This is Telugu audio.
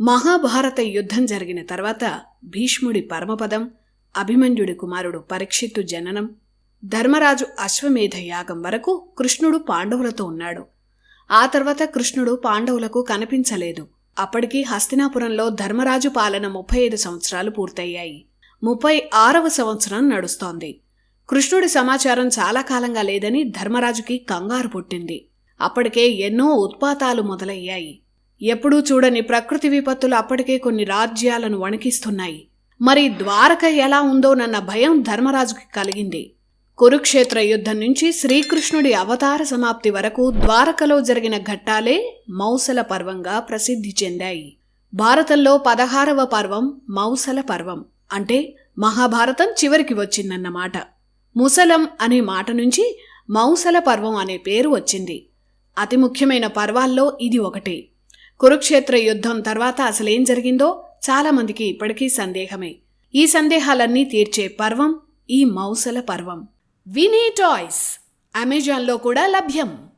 మహాభారత యుద్ధం జరిగిన తర్వాత భీష్ముడి పరమపదం అభిమన్యుడి కుమారుడు పరీక్షిత్తు జననం ధర్మరాజు అశ్వమేధ యాగం వరకు కృష్ణుడు పాండవులతో ఉన్నాడు. ఆ తర్వాత కృష్ణుడు పాండవులకు కనిపించలేదు. అప్పటికి హస్తినాపురంలో ధర్మరాజు పాలన ముప్పై ఐదు సంవత్సరాలు పూర్తయ్యాయి. ముప్పై ఆరవ సంవత్సరం నడుస్తోంది. కృష్ణుడి సమాచారం చాలా కాలంగా లేదని ధర్మరాజుకి కంగారు పుట్టింది. అప్పటికే ఎన్నో ఉత్పాతాలు మొదలయ్యాయి. ఎప్పుడూ చూడని ప్రకృతి విపత్తులు అప్పటికే కొన్ని రాజ్యాలను వణికిస్తున్నాయి. మరి ద్వారక ఎలా ఉందోనన్న భయం ధర్మరాజుకి కలిగింది. కురుక్షేత్ర యుద్ధం నుంచి శ్రీకృష్ణుడి అవతార సమాప్తి వరకు ద్వారకలో జరిగిన ఘట్టాలే మౌసల పర్వంగా ప్రసిద్ధి చెందాయి. భారతంలో పదహారవ పర్వం మౌసల పర్వం అంటే మహాభారతం చివరికి వచ్చిందన్నమాట. ముసలం అనే మాట నుంచి మౌసల పర్వం అనే పేరు వచ్చింది. అతి ముఖ్యమైన పర్వాల్లో ఇది ఒకటి. కురుక్షేత్ర యుద్ధం తర్వాత అసలేం జరిగిందో చాలామందికి ఇప్పటికీ సందేహమే. ఈ సందేహాలన్నీ తీర్చే పర్వం ఈ మౌసల పర్వం. వినీ టాయ్స్ అమెజాన్లో కూడా లభ్యం.